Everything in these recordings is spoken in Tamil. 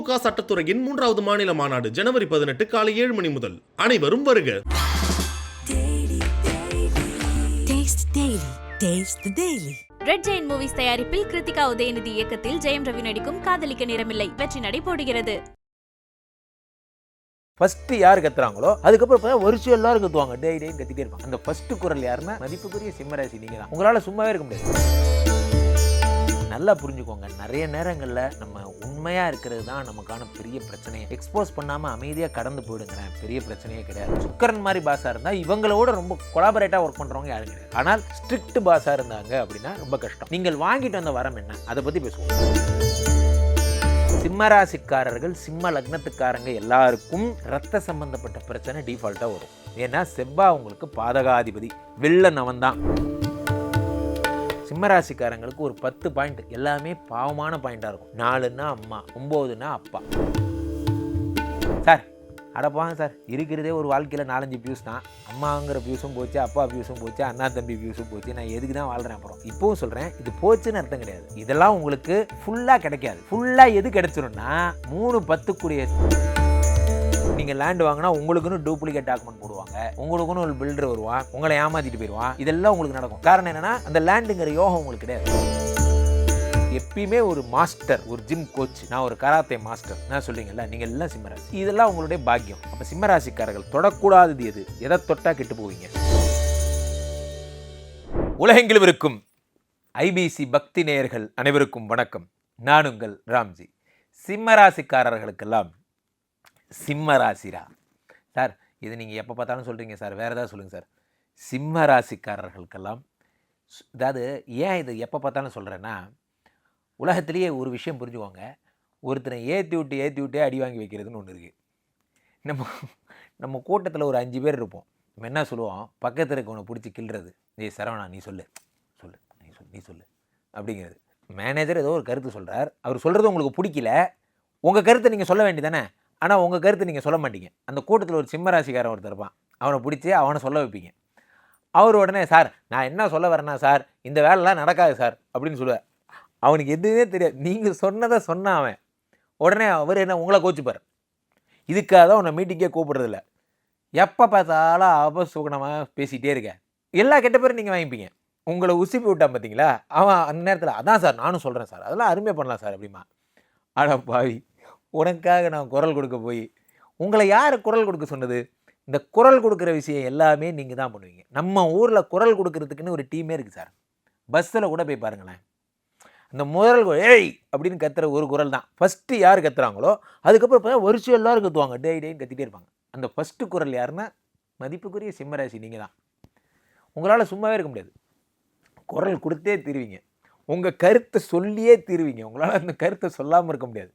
திமுக சட்டத்துறையின் மூன்றாவது மாநில மாநாடு ஜனவரி பதினெட்டு காலை ஏழு மணி முதல். அனைவரும் வருக. ரெட் ஜெயின் மூவிஸ் தயாரிப்பில் கிருத்திகா உதயநிதி இயக்கத்தில் ஜெயம் ரவி நடிக்கும் காதலிக்க நேரமில்லை. வெற்றி நடை போடுகிறது ஃபர்ஸ்ட் யார் கத்துறாங்களோ அதுக்கப்புறம் பார்த்தா வருஷம் எல்லாரும் கத்துவாங்க. டே டே கத்திட்டே இருப்பாங்க. அந்த ஃபர்ஸ்ட் குரல் யாருன்னா மதிப்புக்குரிய சிம்மராசி நீங்க தான் உங்களால சும்மாவே இருக்க முடியாது. நல்லா புரிஞ்சுக்கோங்க. நிறைய நேரங்களில் நம்ம உண்மையாக இருக்கிறது தான் நமக்கான பெரிய பிரச்சனையை. எக்ஸ்போஸ் பண்ணாமல் அமைதியாக கடந்து போயிடுங்கிறேன் பெரிய பிரச்சனையே கிடையாது. சுக்கரன் மாதிரி பாஸாக இருந்தால் இவங்களோட ரொம்ப கொலாபரேட்டாக ஒர்க் பண்ணுறவங்க யாரும் கிடையாது. ஆனால் ஸ்ட்ரிக்ட் பாஸாக இருந்தாங்க அப்படின்னா ரொம்ப கஷ்டம். நீங்கள் வாங்கிட்டு வந்த வரம் என்ன? அதை பற்றி பேசுவோம். சிம்மராசிக்காரர்கள் சிம்ம லக்னத்துக்காரங்க எல்லாருக்கும் ரத்த சம்பந்தப்பட்ட பிரச்சனை டிஃபால்ட்டாக வரும். ஏன்னா செவ்வா உங்களுக்கு பாதகாதிபதி வில்லன் அவன் தான் சிம்மராசிக்காரங்களுக்கு ஒரு பத்து பாயிண்ட் எல்லாமே பாவமான பாயிண்டாக இருக்கும். நாலுன்னா அம்மா ஒம்போதுன்னா அப்பா. சார் அடப்பாங்க சார். இருக்கிறதே ஒரு வாழ்க்கையில் நாலஞ்சு வியூஸ் தான். அம்மாங்கிற வியூஸும் போச்சு அப்பா வியூஸும் போச்சு அண்ணா தம்பி வியூஸும் போச்சு. நான் எதுக்கு தான் வாழ்கிறேன் அப்புறம்? இப்போவும் சொல்கிறேன் இது போச்சுன்னு அர்த்தம் கிடையாது. இதெல்லாம் உங்களுக்கு ஃபுல்லாக கிடைக்காது. ஃபுல்லாக எது கிடைச்சிரும்னா மூணு பத்துக்குரிய நீங்கள் லேண்ட் வாங்கினா உங்களுக்குன்னு டூப்ளிகேட் டாக்குமெண்ட் போடுவாங்க. உங்களுக்குன்னு ஒரு பில்டர் வருவான் உங்களை ஏமாத்திட்டு போயிடுவான் இதெல்லாம் உங்களுக்கு நடக்கும். காரணம் என்னன்னா அந்த லேண்டுங்கிற யோகம் உங்களுக்கு கிடையாது. எப்பயுமே ஒரு மாஸ்டர் ஒரு ஜிம் கோச் நான் ஒரு கராத்தே மாஸ்டர் நான் சொல்லிங்கல்ல நீங்க எல்லாம் சிம்மராசி. இதெல்லாம் உங்களுடைய பாக்கியம். அப்ப சிம்மராசிக்காரர்கள் தொடக்கூடாதது எது? எதை தொட்டா கெட்டு போவீங்க? உலகெங்கிலும் இருக்கும் ஐபிசி பக்தி நேயர்கள் அனைவருக்கும் வணக்கம். நான் உங்கள் ராம்ஜி. சிம்மராசிக்காரர்களுக்கெல்லாம் சிம்ம ராசிரா சார் இது நீங்கள் எப்போ பார்த்தாலும் சொல்கிறீங்க சார். வேறு ஏதாவது சொல்லுங்கள் சார். சிம்ம ராசிக்காரர்களுக்கெல்லாம் அதாவது ஏன் இது எப்போ பார்த்தாலும் சொல்கிறேன்னா உலகத்திலேயே ஒரு விஷயம் புரிஞ்சுக்கோங்க. ஒருத்தனை ஏற்றி விட்டு ஏற்றி விட்டே அடி வாங்கி வைக்கிறதுன்னு ஒன்று இருக்குது நம்ம நம்ம கூட்டத்தில் ஒரு அஞ்சு பேர் இருப்போம். நம்ம என்ன சொல்லுவோம்? பக்கத்தில் இருக்கவனை பிடிச்சி கிள்றது. நீ சரவணா நீ சொல்லு. சொல்லு. நீ சொல் நீ சொல்லு. அப்படிங்கிறது. மேனேஜர் ஏதோ ஒரு கருத்து சொல்கிறார் அவர் சொல்கிறது உங்களுக்கு பிடிக்கல. உங்கள் கருத்தை நீங்கள் சொல்ல வேண்டியதானே ஆனால் உங்கள் கருத்து நீங்கள் சொல்ல மாட்டீங்க. அந்த கூட்டத்தில் ஒரு சிம்மராசிக்காரன் ஒருத்தர் இருப்பான். அவனை பிடிச்சி அவனை சொல்ல வைப்பீங்க. அவர் உடனே சார் நான் என்ன சொல்ல வரேன்னா சார் இந்த வேலைலாம் நடக்காது சார் அப்படின்னு சொல்லுவார். அவனுக்கு எதுவுமே தெரியாது. நீங்கள் சொன்னதை சொன்னான் அவன். உடனே அவர் என்ன உங்களை கோச்சுப்பார். இதுக்காக தான் உன்னை மீட்டிங்கே கூப்பிடுறதில்ல. எப்போ பார்த்தாலும் அபசுகனமாக பேசிகிட்டே இருக்க. எல்லா கெட்ட பேரும் நீங்கள் வாங்கிப்பீங்க. உங்களை உசுப்பி விட்டான் பார்த்தீங்களா அவன் அந்த நேரத்தில் அதான் சார் நானும் சொல்கிறேன் சார். அதெல்லாம் அருமையாக பண்ணலாம் சார் அப்படிமா அட பாவி உனக்காக நான் குரல் கொடுக்க போய் உங்களை யார் குரல் கொடுக்க சொன்னது? இந்த குரல் கொடுக்குற விஷயம் எல்லாமே நீங்கள் தான் பண்ணுவீங்க. நம்ம ஊரில் குரல் கொடுக்குறதுக்குன்னு ஒரு டீமே இருக்குது சார். பஸ்ஸில் கூட போய் பாருங்களேன். அந்த முதல் ஏய்! அப்படின்னு கத்துற ஒரு குரல் தான். ஃபஸ்ட்டு யார் கத்துறாங்களோ அதுக்கப்புறம் பார்த்தா வருஷம் எல்லோரும் கத்துவாங்க. டேய் டேன்னு கத்திட்டே இருப்பாங்க. அந்த ஃபஸ்ட்டு குரல் யாருன்னா மதிப்புக்குரிய சிம்மராசி நீங்கள் தான். உங்களால் சும்மாவே இருக்க முடியாது. குரல் கொடுத்தே தீருவீங்க. உங்கள் கருத்தை சொல்லியே தீருவீங்க. உங்களால் அந்த கருத்தை சொல்லாமல் இருக்க முடியாது.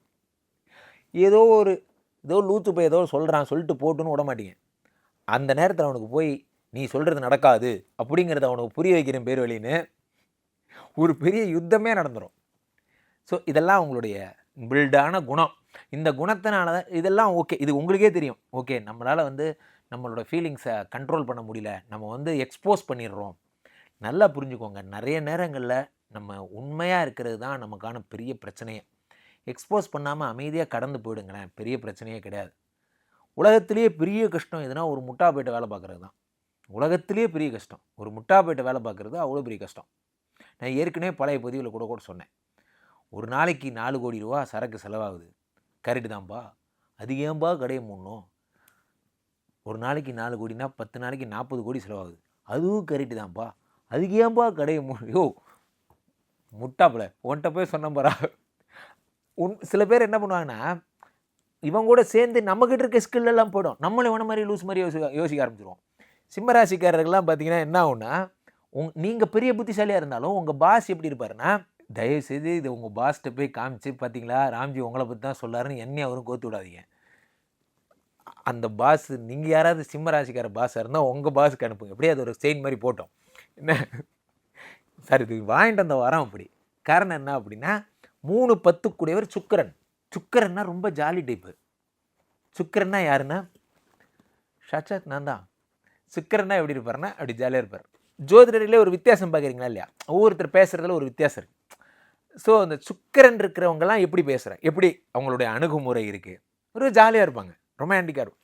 ஏதோ ஒரு ஏதோ லூத்து போய் ஏதோ சொல்கிறான் சொல்லிட்டு போட்டுன்னு விட மாட்டீங்க. அந்த நேரத்தில் அவனுக்கு போய் நீ சொல்கிறது நடக்காது அப்படிங்கிறத அவனுக்கு புரிய வைக்கிறேன் பேர் வழின்னு ஒரு பெரிய யுத்தமே நடந்துடும் ஸோ இதெல்லாம் உங்களுடைய பில்டான குணம். இந்த குணத்தினால தான் இதெல்லாம் ஓகே இது உங்களுக்கே தெரியும். ஓகே நம்மளால் வந்து நம்மளோட ஃபீலிங்ஸை கண்ட்ரோல் பண்ண முடியல. நம்ம வந்து எக்ஸ்போஸ் பண்ணிடுறோம். நல்லா புரிஞ்சுக்கோங்க. நிறைய நேரங்களில் நம்ம உண்மையாக இருக்கிறது தான் நமக்கான பெரிய பிரச்சனையே. எக்ஸ்போஸ் பண்ணாமல் அமைதியாக கடந்து போயிடுங்களேன். பெரிய பிரச்சனையே கிடையாது. உலகத்திலேயே பெரிய கஷ்டம் எதுனா ஒரு முட்டா போயிட்டு வேலை பார்க்குறது தான். உலகத்திலேயே பெரிய கஷ்டம். ஒரு முட்டா போயிட்டு வேலை பார்க்குறது அவ்வளோ பெரிய கஷ்டம். நான் ஏற்கனவே பழைய பதிவில் கூட கூட சொன்னேன். ஒரு நாளைக்கு நாலு கோடி ரூபா சரக்கு செலவாகுது. கரெக்டு தான்ப்பா அது ஏன்பா கடையை மூடணும்? ஒரு நாளைக்கு நாலு கோடினா பத்து நாளைக்கு நாற்பது கோடி செலவாகுது. அதுவும் கரெக்டு தான்ப்பா அதுக்கு ஏன்பா கடையை மூ யோ முட்டாப்புல. உன்கிட்ட போய் சொன்னேன் பாரா. உன் சில பேர் என்ன பண்ணுவாங்கன்னா இவங்க கூட சேர்ந்து நம்மக்கிட்ட இருக்க ஸ்கில் எல்லாம் போயிடும். நம்மளும் இவன மாதிரி லூஸ் மாதிரி யோசிக்க யோசிக்க ஆரம்பிச்சிருவோம். சிம்மராசிக்காரர்கள்லாம் பார்த்தீங்கன்னா என்ன ஆகும்னா உங் நீங்கள் பெரிய புத்திசாலியாக இருந்தாலும் உங்கள் பாஸ் எப்படி இருப்பாருன்னா தயவுசெய்து இதை உங்கள் பாஸ்கிட்ட போய் காமிச்சு பார்த்தீங்களா? ராம்ஜி உங்களை பற்றி தான் சொல்லாருன்னு என்னையும் அவரும் கோத்து விடாதீங்க. அந்த பாஸ் நீங்கள் யாராவது சிம்மராசிக்கார பாஸாக இருந்தால் உங்கள் பாஸுக்கு அனுப்புங்க. எப்படியே அது ஒரு செயின் மாதிரி போட்டோம். என்ன? சார் இது வாங்கிட்டு வந்த வரோம் அப்படி. காரணம் என்ன அப்படின்னா மூணு பத்துக்குடையவர் சுக்கரன். சுக்கரன்னா ரொம்ப ஜாலி டைப்பு சுக்கரன்னா யாருன்னா? ஷாச்சாத் நான் தான். சுக்கரன்னா எப்படி இருப்பாருன்னா அப்படி ஜாலியாக இருப்பார். ஜோதிடரிலே ஒரு வித்தியாசம் பார்க்குறீங்களா இல்லையா? ஒவ்வொருத்தர் பேசுகிறதுல ஒரு வித்தியாசம் இருக்குது ஸோ அந்த சுக்கரன் இருக்கிறவங்கலாம் எப்படி பேசுகிறேன் எப்படி அவங்களுடைய அணுகுமுறை இருக்குது ஒரு ஜாலியாக இருப்பாங்க. ரொமான்டிக்காக இருக்கும்.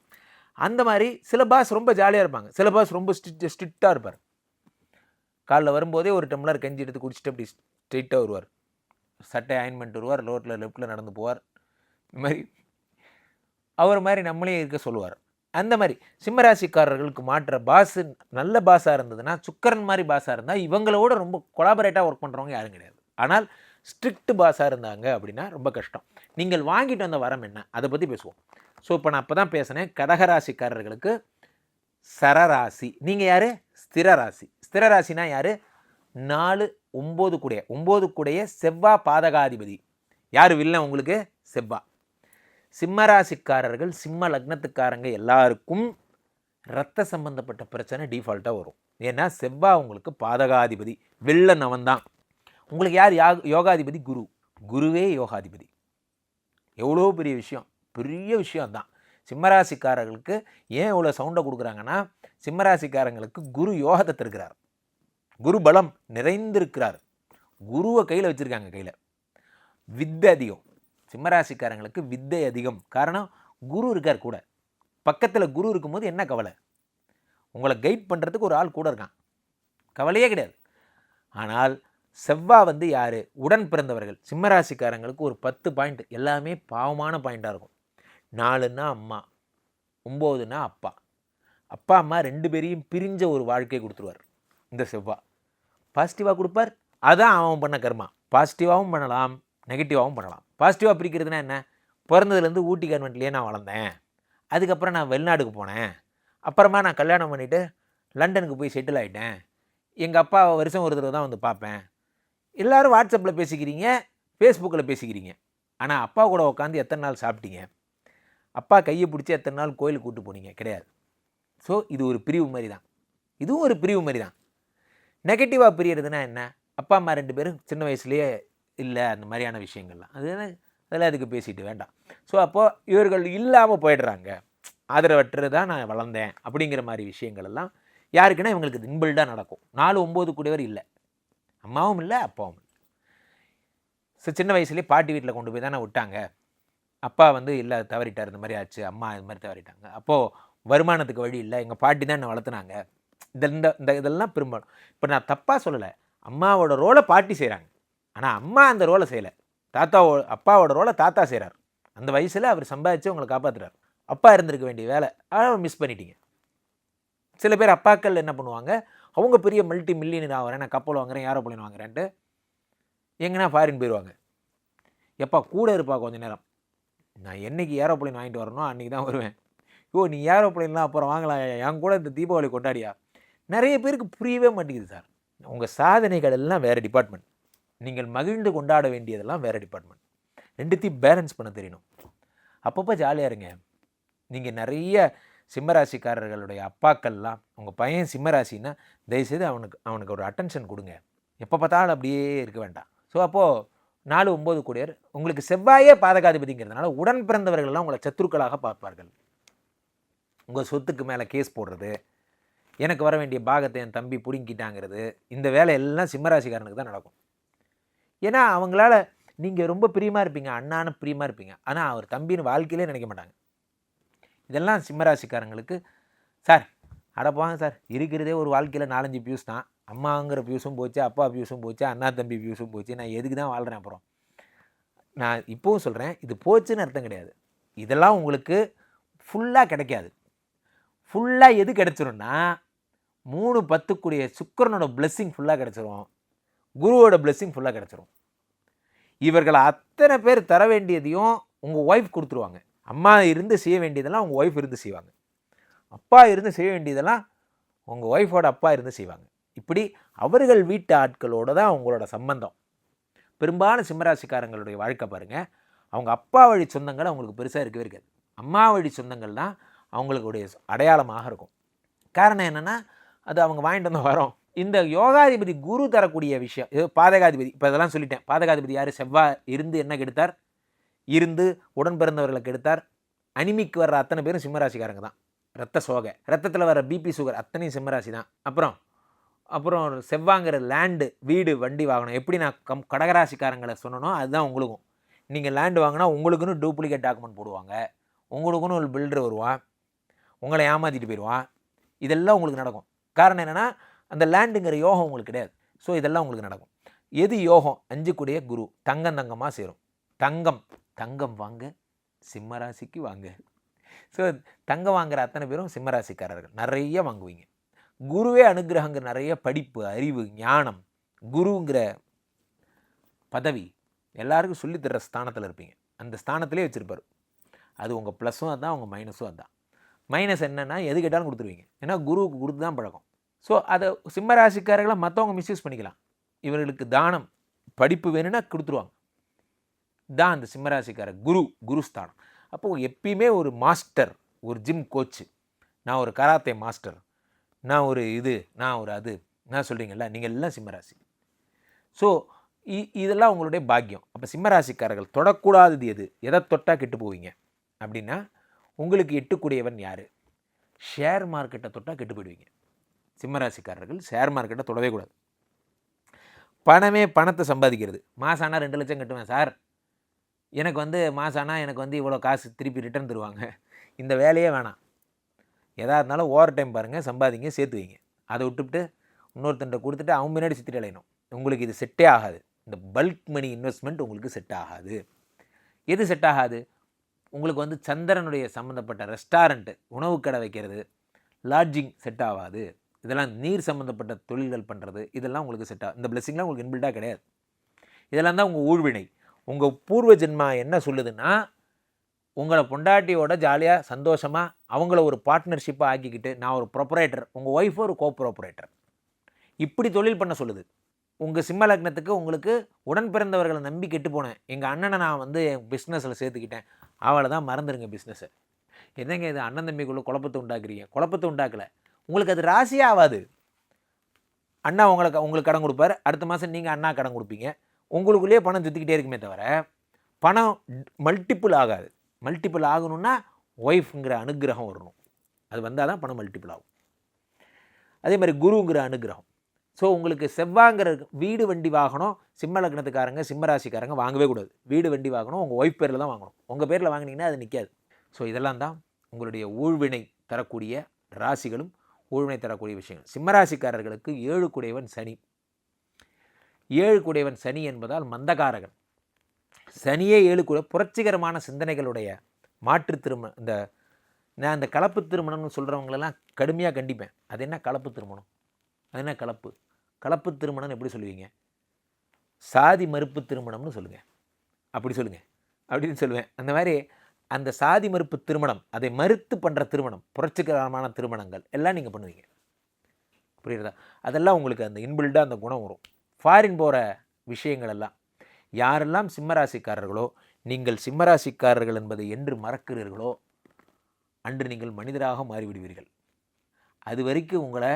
அந்த மாதிரி சில பாஸ் ரொம்ப ஜாலியாக இருப்பாங்க. சில பாஸ் ரொம்ப ஸ்ட்ரிக்ட் ஸ்ட்ரிக்டாக இருப்பார். காலைல வரும்போதே ஒரு டம்ளர் கஞ்சி எடுத்து குடிச்சிட்டு அப்படி ஸ்ட்ரிக்டாக வருவார். சட்டை அயன் பண்ணிட்டு வருவார் ரோட்டில் லெஃப்ட்டில் நடந்து போவார். இந்த மாதிரி அவர் மாதிரி நம்மளே இருக்க சொல்லுவார். அந்த மாதிரி சிம்மராசிக்காரர்களுக்கு மாற்ற பாஸு நல்ல பாஸாக இருந்ததுன்னா சுக்கரன் மாதிரி பாஸாக இருந்தால் இவங்களோட ரொம்ப கொலாபரேட்டாக ஒர்க் பண்ணுறவங்க யாரும் கிடையாது. ஆனால் ஸ்ட்ரிக்ட் பாஸாக இருந்தாங்க அப்படின்னா ரொம்ப கஷ்டம். நீங்கள் வாங்கிட்டு வந்த வரம் என்ன? அதை பற்றி பேசுவோம். ஸோ இப்போ நான் அப்போ தான் பேசினேன். கடகராசிக்காரர்களுக்கு சரராசி. நீங்கள் யார்? ஸ்திரராசி. ஸ்திரராசினா யார்? நாலு ஒம்பது குடைய ஒம்பது கூடைய செவ்வா பாதகாதிபதி. யார் வில்லன் உங்களுக்கு? செவ்வா. சிம்மராசிக்காரர்கள் சிம்ம லக்னத்துக்காரங்க எல்லாருக்கும் ரத்த சம்பந்தப்பட்ட பிரச்சனை டிஃபால்ட்டாக வரும். ஏன்னா செவ்வா உங்களுக்கு பாதகாதிபதி வில்லன் அவன் தான் உங்களுக்கு யார் யா யோகாதிபதி? குரு. குருவே யோகாதிபதி. எவ்வளோ பெரிய விஷயம்? பெரிய விஷயம் தான் சிம்மராசிக்காரர்களுக்கு ஏன் இவ்வளோ சவுண்டை கொடுக்குறாங்கன்னா சிம்மராசிக்காரங்களுக்கு குரு யோகத்தை தருகிறார். குரு பலம் நிறைந்திருக்கிறார். குருவை கையில் வச்சுருக்காங்க கையில். வித்தை அதிகம். சிம்மராசிக்காரங்களுக்கு வித்தை அதிகம். காரணம் குரு இருக்கார் கூட. பக்கத்தில் குரு இருக்கும்போது என்ன கவலை? உங்களை கைட் பண்ணுறதுக்கு ஒரு ஆள் கூட இருக்கான். கவலையே கிடையாது. ஆனால் செவ்வா வந்து யார்? உடன் பிறந்தவர்கள். சிம்மராசிக்காரங்களுக்கு ஒரு பத்து பாயிண்ட் எல்லாமே பாவமான பாயிண்ட்டாக இருக்கும். நாலுன்னா அம்மா ஒம்போதுன்னா அப்பா. அப்பா அம்மா ரெண்டு பேரையும் பிரிஞ்ச ஒரு வாழ்க்கை கொடுத்துருவார் இந்த செவ்வா. பாசிட்டிவாக கொடுப்பார். அதான் அவன் பண்ண கர்மா. பாசிட்டிவாகவும் பண்ணலாம் நெகட்டிவாகவும் பண்ணலாம். பாசிட்டிவாக பிரிக்கிறதுனா என்ன? பிறந்ததுலேருந்து ஊட்டி கான்வென்ட்லேயே நான் வளர்ந்தேன். அதுக்கப்புறம் நான் வெளிநாடுக்கு போனேன். அப்புறமா நான் கல்யாணம் பண்ணிவிட்டு லண்டனுக்கு போய் செட்டில் ஆகிட்டேன் எங்கள் அப்பா வருஷம் ஒரு தடவை தான் வந்து பார்ப்பேன். எல்லோரும் வாட்ஸ்அப்பில் பேசிக்கிறீங்க ஃபேஸ்புக்கில் பேசிக்கிறீங்க. ஆனால் அப்பா கூட உட்காந்து எத்தனை நாள் சாப்பிட்டீங்க? அப்பா கையை பிடிச்சி எத்தனை நாள் கோயிலுக்கு கூட்டு போனீங்க? கிடையாது. ஸோ இது ஒரு பிரிவு மாதிரி தான். இதுவும் ஒரு பிரிவு மாதிரி தான். நெகட்டிவாக பிரியறதுனா என்ன? அப்பா அம்மா ரெண்டு பேரும் சின்ன வயசுலேயே இல்லை அந்த மாதிரியான விஷயங்கள்லாம். அது அதெல்லாம் அதுக்கு பேசிட்டு? வேண்டாம். ஸோ அப்போது இவர்கள் இல்லாமல் போயிடுறாங்க. ஆதரவற்று தான் நான் வளர்ந்தேன் அப்படிங்கிற மாதிரி விஷயங்கள் எல்லாம் யாருக்குன்னா இவங்களுக்கு இன்பில்டாக நடக்கும். நாலு ஒம்பது கூடியவர் இல்லை. அம்மாவும் இல்லை அப்பாவும் இல்லை. ஸோ சின்ன வயசுலேயே பாட்டி வீட்டில் கொண்டு போய் தானே விட்டாங்க. அப்பா வந்து இல்லை தவறிட்டார் இந்த மாதிரி ஆச்சு அம்மா இது மாதிரி தவறிட்டாங்க. அப்போது வருமானத்துக்கு வழி இல்லை எங்கள் பாட்டி தான் என்னை வளர்த்துனாங்க. இந்த இந்த இந்த இதெல்லாம் பெரும்பாலும். இப்போ நான் தப்பாக சொல்லலை. அம்மாவோட ரோலை பாட்டி செய்கிறாங்க ஆனால் அம்மா அந்த ரோலை செய்யலை. தாத்தாவோ அப்பாவோட ரோலை தாத்தா செய்கிறார் அந்த வயசில் அவர் சம்பாதிச்சு உங்களை காப்பாற்றுறாரு அப்பா இருந்திருக்க வேண்டிய வேலை. ஆனால் மிஸ் பண்ணிட்டீங்க. சில பேர் அப்பாக்கள் என்ன பண்ணுவாங்க? அவங்க பெரிய மல்டி மில்லியனர் ஆகிறேன் நான் கப்பல் வாங்குறேன் ஏரோப்ளைன் வாங்குறேன்ட்டு. எங்கன்னா ஃபாரின் போயிடுவாங்க எப்பா கூட இருப்பா கொஞ்ச நேரம். நான் என்னைக்கு ஏரோப்ளைன் வாங்கிட்டு வரணும் அன்றைக்கி தான் வருவேன். ஓ நீ ஏரோப்ளைன்லாம் அப்புறம் வாங்கலாம். என் கூட இந்த தீபாவளி கொண்டாடியா? நிறைய பேருக்கு புரியவே மாட்டேங்குது சார். உங்கள் சாதனைகள் எல்லாம் வேறு டிபார்ட்மெண்ட் நீங்கள் மகிழ்ந்து கொண்டாட வேண்டியதெல்லாம் வேறு டிபார்ட்மெண்ட் ரெண்டுத்தையும் பேலன்ஸ் பண்ண தெரியணும். அப்பப்போ ஜாலியாக இருங்க. நீங்கள் நிறைய சிம்மராசிக்காரர்களுடைய அப்பாக்கள்லாம் உங்கள் பையன் சிம்மராசின்னா தயவுசெய்து அவனுக்கு அவனுக்கு ஒரு அட்டென்ஷன் கொடுங்க. எப்போ பார்த்தாலும் அப்படியே இருக்க வேண்டாம். ஸோ அப்போது நாலு ஒம்பது கூடியர் உங்களுக்கு செவ்வாயே பாதகாதிபதிங்கிறதுனால உடன் பிறந்தவர்கள்லாம் உங்களை சத்துருக்களாக பார்ப்பார்கள். உங்கள் சொத்துக்கு மேலே கேஸ் போடுறது எனக்கு வர வேண்டிய பாகத்தை என் தம்பி பிடுங்கிட்டாங்கிறது இந்த வேலை எல்லாம் சிம்மராசிக்காரனுக்கு தான் நடக்கும். ஏன்னா அவங்களால நீங்கள் ரொம்ப பிரியமாக இருப்பீங்க அண்ணான்னு பிரியமாக இருப்பீங்க. ஆனால் அவர் தம்பின்னு வாழ்க்கையிலே நினைக்க மாட்டாங்க. இதெல்லாம் சிம்மராசிக்காரங்களுக்கு சார் அடப்பாங்க சார் இருக்கிறதே ஒரு வாழ்க்கையில் நாலஞ்சு பியூஸ் தான். அம்மாங்கிற பியூஸும் போச்சு அப்பா பியூஸும் போச்சு அண்ணா தம்பி பியூஸும் போச்சு. நான் எதுக்கு தான் வாழ்கிறேன் அப்புறம்? நான் இப்போவும் சொல்கிறேன் இது போச்சுன்னு அர்த்தம் கிடையாது. இதெல்லாம் உங்களுக்கு ஃபுல்லாக கிடைக்காது. ஃபுல்லாக எது கிடச்சிரும்னா மூணு பத்துக்குடிய சுக்கரனோட பிளெஸ்ஸிங் ஃபுல்லாக கிடச்சிரும். குருவோட பிளெஸ்ஸிங் ஃபுல்லாக கிடச்சிரும். இவர்கள் அத்தனை பேர் தர வேண்டியதையும் உங்கள் ஒய்ஃப் கொடுத்துருவாங்க. அம்மா இருந்து செய்ய வேண்டியதெல்லாம் உங்கள் ஒய்ஃப் இருந்து செய்வாங்க. அப்பா இருந்து செய்ய வேண்டியதெல்லாம் உங்கள் ஒய்ஃபோட அப்பா இருந்து செய்வாங்க. இப்படி அவர்கள் வீட்டு ஆட்களோடு தான் உங்களோட சம்பந்தம். பெரும்பாலும் சிம்மராசிக்காரங்களுடைய வாழ்க்கை பாருங்கள் அவங்க அப்பா வழி சொந்தங்கள் அவங்களுக்கு பெருசாக இருக்கவே இருக்காது. அம்மா வழி சொந்தங்கள் தான் அவங்களுடைய அடையாளமாக இருக்கும். காரணம் என்னென்னா அது அவங்க வாங்கிட்டு வந்து வரோம். இந்த யோகாதிபதி குரு தரக்கூடிய விஷயம் இது பாதகாதிபதி இப்போ இதெல்லாம் சொல்லிட்டேன். பாதகாதிபதி யார்? செவ்வாய் இருந்து என்ன கெடுத்தார்? இருந்து உடன் பிறந்தவர்களை கெடுத்தார். அனிமிக்கு வர்ற அத்தனை பேரும் சிம்மராசிக்காரங்க தான். ரத்த சோகை. ரத்தத்தில் வர பிபி சுகர் அத்தனையும் சிம்மராசி தான். அப்புறம் அப்புறம் செவ்வாங்கிற லேண்டு வீடு வண்டி வாங்கணும் எப்படி நான் கம் கடகராசிக்காரங்களை சொன்னனோ அதுதான் உங்களுக்கும். நீங்கள் லேண்டு வாங்கினா உங்களுக்குன்னு டூப்ளிகேட் டாக்குமெண்ட் போடுவாங்க. உங்களுக்குன்னு ஒரு பில்டர் வருவான். உங்களை ஏமாற்றிட்டு போயிடுவான் இதெல்லாம் உங்களுக்கு நடக்கும். காரணம் என்னென்னா அந்த லேண்டுங்கிற யோகம் உங்களுக்கு கிடையாது. ஸோ இதெல்லாம் உங்களுக்கு நடக்கும். எது யோகம்? அஞ்சு கூடிய குரு. தங்கம் தங்கமாக சேரும். தங்கம். தங்கம் வாங்க சிம்மராசிக்கு வாங்க. ஸோ தங்கம் வாங்குற அத்தனை பேரும் சிம்மராசிக்காரர்கள் நிறைய வாங்குவீங்க. குருவே அனுகிரகங்கிற நிறைய படிப்பு அறிவு ஞானம் குருங்கிற பதவி எல்லாருக்கும் சொல்லித் தர்ற ஸ்தானத்தில் இருப்பீங்க. அந்த ஸ்தானத்திலே வச்சுருப்பார். அது உங்கள் ப்ளஸ்ஸும் அதான் உங்கள் மைனஸும் அதான். மைனஸ் என்னென்னா எது கேட்டாலும் கொடுத்துருவீங்க. ஏன்னா குருவுக்கு கொடுத்து தான் பழக்கம். ஸோ அதை சிம்மராசிக்காரர்களை மற்றவங்க மிஸ்யூஸ் பண்ணிக்கலாம். இவர்களுக்கு தானம் படிப்பு வேணும்னா கொடுத்துருவாங்க. தான் அந்த சிம்மராசிக்காரர் குரு குருஸ்தானம் அப்போது எப்பயுமே ஒரு மாஸ்டர் ஒரு ஜிம் கோச்சு நான் ஒரு கராத்தே மாஸ்டர் நான் ஒரு இது நான் ஒரு அது நான் சொல்கிறீங்கல்ல நீங்கள் எல்லாம் சிம்மராசி ஸோ இதெல்லாம் உங்களுடைய பாக்கியம். அப்போ சிம்மராசிக்காரர்கள் தொடக்கூடாதது எது? எதை தொட்டால் கெட்டு போவீங்க? அப்படின்னா உங்களுக்கு எட்டுக்கூடியவன் யார்? ஷேர் மார்க்கெட்டை தொட்டால் கெட்டு போயிடுவீங்க சிம்மராசிக்காரர்கள் ஷேர் மார்க்கெட்டை தொடவே கூடாது. பணமே பணத்தை சம்பாதிக்கிறது. மாதம் ஆனால் ரெண்டு லட்சம் கட்டுவேன் சார் எனக்கு வந்து மாதம் ஆனால் எனக்கு வந்து இவ்வளோ காசு திருப்பி ரிட்டர்ன் தருவாங்க. இந்த வேலையே வேணாம். எதா இருந்தாலும் ஓவர் டைம் பாருங்கள் சம்பாதிங்க சேர்த்து வைங்க அதை விட்டுவிட்டு இன்னொருத்தன்ட்ட கொடுத்துட்டு அவன் முன்னாடி சுற்றிட்டு அலையணும். உங்களுக்கு இது செட்டே ஆகாது. இந்த பல்க் மணி இன்வெஸ்ட்மெண்ட் உங்களுக்கு செட் ஆகாது. எது செட் ஆகாது? உங்களுக்கு வந்து சந்திரனுடைய சம்மந்தப்பட்ட ரெஸ்டாரண்ட்டு உணவு கடை வைக்கிறது லாட்ஜிங் செட் ஆகாது இதெல்லாம் நீர் சம்மந்தப்பட்ட தொழில்கள் பண்ணுறது இதெல்லாம் உங்களுக்கு செட் ஆகும் இந்த பிளெஸிங்லாம் உங்களுக்கு இன்பில்டாக கிடையாது. இதெல்லாம் தான் உங்கள் ஊழ்வினை. உங்கள் பூர்வ ஜென்மா என்ன சொல்லுதுன்னா உங்களை பொண்டாட்டியோட ஜாலியாக சந்தோஷமாக அவங்கள ஒரு பார்ட்னர்ஷிப்பாக ஆக்கிக்கிட்டு நான் ஒரு ப்ரொப்பரேட்டர் உங்கள் ஒய்ஃப் ஒரு கோ ப்ரொப்பரேட்டர் இப்படி தொழில் பண்ண சொல்லுது. உங்கள் சிம்ம லக்னத்துக்கு உங்களுக்கு உடன் பிறந்தவர்களை நம்பி கெட்டு போனேன். எங்கள் அண்ணனை நான் வந்து பிஸ்னஸில் சேர்த்துக்கிட்டேன். அவளை தான் மறந்துடுங்க பிஸ்னஸை என்னங்க இது அண்ணன் தம்பிக்குள்ளே குழப்பத்தை உண்டாக்குறீங்க? குழப்பத்தை உண்டாக்கலை. உங்களுக்கு அது ராசியே ஆகாது அண்ணா உங்களுக்கு உங்களுக்கு கடன் கொடுப்பார். அடுத்த மாதம் நீங்கள் அண்ணா கடன் கொடுப்பீங்க. உங்களுக்குள்ளேயே பணம் சுற்றிக்கிட்டே இருக்குமே தவிர பணம் மல்டிப்புள் ஆகாது. மல்டிப்புள் ஆகணும்னா ஒய்ஃப்ங்கிற அனுகிரகம் வரணும். அது வந்தால் தான் பணம் மல்டிப்புள் ஆகும். அதே மாதிரி குருங்கிற அனுகிரகம். ஸோ உங்களுக்கு செவ்வாங்கிற வீடு வண்டி வாகனம் சிம்ம லக்னத்துக்காரங்க சிம்மராசிக்காரங்க வாங்கவே கூடாது. வீடு வண்டி வாங்கணும். உங்கள் ஒய்ஃப் பேரில் தான் வாங்கணும். உங்கள் பேரில் வாங்கினீங்கன்னா அது நிற்காது ஸோ இதெல்லாம் தான் உங்களுடைய ஊழ்வினை தரக்கூடிய ராசிகளும் ஊழ்வினை தரக்கூடிய விஷயங்கள். சிம்மராசிக்காரர்களுக்கு ஏழு குடையவன் சனி. ஏழு குடையவன் சனி என்பதால் மந்தகாரகன். சனியே ஏழு கூட புரட்சிகரமான சிந்தனைகளுடைய மாற்று திருமணம் இந்த நான் இந்த கலப்பு திருமணம்னு சொல்கிறவங்களெல்லாம் கடுமையாக கண்டிப்பேன். அது என்ன கலப்பு திருமணம்? அது என்ன கலப்பு. கலப்பு திருமணம்னு எப்படி சொல்லுவீங்க? சாதி மறுப்பு திருமணம்னு சொல்லுங்கள் அப்படி சொல்லுங்கள் அப்படின்னு சொல்லுவேன். அந்த மாதிரி அந்த சாதி மறுப்பு திருமணம் அதை மறுத்து பண்ணுற திருமணம் புரட்சிகரமான திருமணங்கள் எல்லாம் நீங்கள் பண்ணுவீங்க. புரியுறதா? அதெல்லாம் உங்களுக்கு அந்த இன்பில்டாக அந்த குணம் வரும். ஃபாரின் போகிற விஷயங்கள் எல்லாம். யாரெல்லாம் சிம்மராசிக்காரர்களோ நீங்கள் சிம்மராசிக்காரர்கள் என்பதை என்று மறக்கிறீர்களோ அன்று நீங்கள் மனிதராக மாறிவிடுவீர்கள். அது வரைக்கும் உங்களை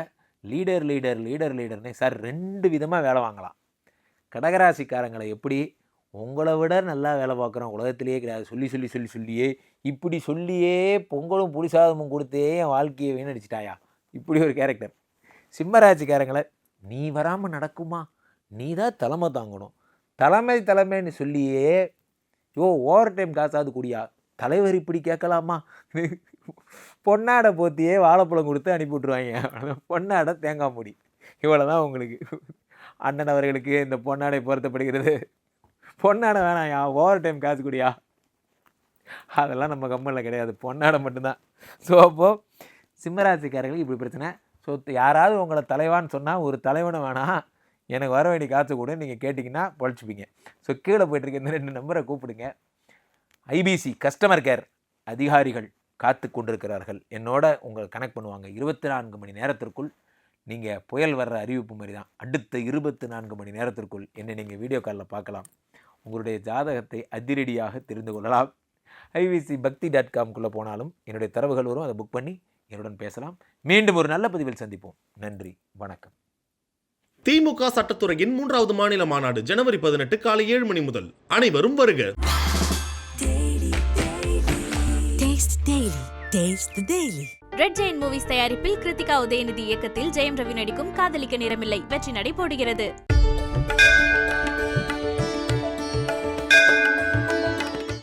லீடர் லீடர் லீடர் லீடர்னே சார் ரெண்டு விதமாக வேலை வாங்கலாம். கடகராசிக்காரங்களை எப்படி உங்களை விட நல்லா வேலை பார்க்குறோம் உலகத்திலேயே கிடையாது. சொல்லி சொல்லி சொல்லி சொல்லியே இப்படி சொல்லியே பொங்கலும் புளிசாதமும் கொடுத்தே என் வாழ்க்கையை வீணடிச்சிட்டாயா? இப்படி ஒரு கேரக்டர் சிம்மராசிக்காரங்களை நீ வராமல் நடக்குமா? நீ தான் தலைமை தாங்கணும். தலைமை தலைமைன்னு சொல்லியே யோ ஓவர் டைம் காசாவது கூடியா? தலைவர் இப்படி கேட்கலாமா? பொன்னாடை போத்தியே வாழைப்பழம் கொடுத்து அனுப்பி விட்ருவாங்க பொன்னாடை தேங்காய் மூடி. இவ்வளோ தான் உங்களுக்கு. அண்ணன் அவர்களுக்கு இந்த பொன்னாடை பொருத்தப்படுகிறது. பொன்னாடை வேணாயா ஓவர் டைம் காசு குடியா. அதெல்லாம் நம்ம கம்பெனியில் கிடையாது. பொன்னாடை மட்டும்தான். ஸோ அப்போது சிம்மராசிக்காரர்களுக்கு இப்படி பிரச்சனை. ஸோ யாராவது உங்களை தலைவான்னு சொன்னால் ஒரு தலைவனை வேணாம் எனக்கு வர வேண்டிய காசு கூட நீங்கள் கேட்டிங்கன்னா பொழைச்சிப்பீங்க. ஸோ கீழே போயிட்டுருக்க இந்த ரெண்டு நம்பரை கூப்பிடுங்க. ஐபிசி கஸ்டமர் கேர் அதிகாரிகள். காத்து கொண்டிருக்கிறார்கள். என்னோட உங்களை கனெக்ட் பண்ணுவாங்க. இருபத்தி நான்கு மணி நேரத்திற்குள் நீங்கள் புயல் வர்ற அறிவிப்பு மாதிரி தான். அடுத்த இருபத்தி நான்கு மணி நேரத்திற்குள் என்னை நீங்கள் வீடியோ காலில் பார்க்கலாம். உங்களுடைய ஜாதகத்தை அதிரடியாக தெரிந்து கொள்ளலாம். ஐவிசி பக்தி டாட் காம்குள்ளே போனாலும் என்னுடைய தரவுகள் வரும். அதை புக் பண்ணி என்னுடன் பேசலாம். மீண்டும் ஒரு நல்ல பதிவில் சந்திப்போம். நன்றி. வணக்கம். திமுக சட்டத்துறையின் மூன்றாவது மாநில மாநாடு ஜனவரி பதினெட்டு காலை ஏழு மணி முதல். அனைவரும் வருக. Taste daily red giant movies தயாரிப்பில் கிருத்திகா உதயநிதி இயக்கத்தில் ஜெயம் ரவி நடிக்கும் காதலிக்க நேரமில்லை. வெற்றி நடை போடுகிறது